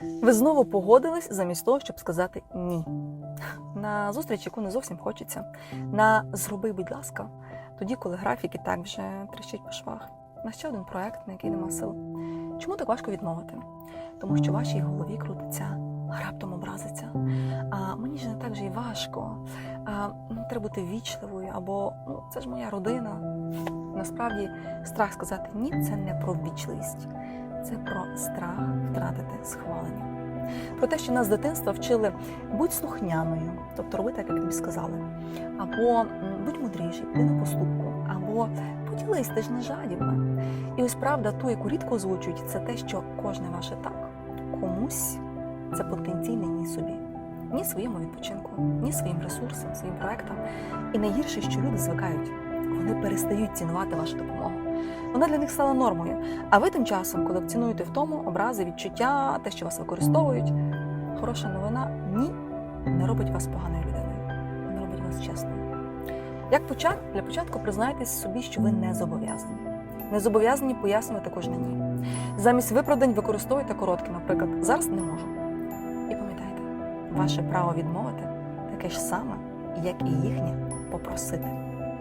Ви знову погодились замість того, щоб сказати ні. На зустріч, яку не зовсім хочеться. На зроби, будь ласка, тоді, коли графіки так вже тріщать по швах. На ще один проект, на який нема сил. Чому так важко відмовити? Тому що в вашій голові крутиться, а раптом образиться. А мені ж не так же і важко. А, треба бути вічливою, або ну, це ж моя родина. Насправді, страх сказати ні це не про вічливість, це про страх втратити схвалення. Про те, що нас з дитинства вчили будь слухняною, тобто роби так, як тобі сказали, або будь мудріший, піди на поступку, або поділись, ти ж не жадібна. І ось правда, ту, яку рідко озвучують, це те, що кожне ваше так комусь це потенційне ні собі, ні своєму відпочинку, ні своїм ресурсам, своїм проектам. І найгірше, що люди звикають, вони перестають цінувати вашу допомогу. Вона для них стала нормою. А ви тим часом колекціонуєте в тому образи, відчуття, те, що вас використовують. Хороша новина ні, не робить вас поганою людиною, вона робить вас чесною. Як почати? Для початку признайтесь собі, що ви не зобов'язані. Не зобов'язані пояснювати кожне ні. Замість виправдань використовуйте коротке, наприклад, зараз не можу. І пам'ятайте, ваше право відмовити таке ж саме, як і їхнє попросити.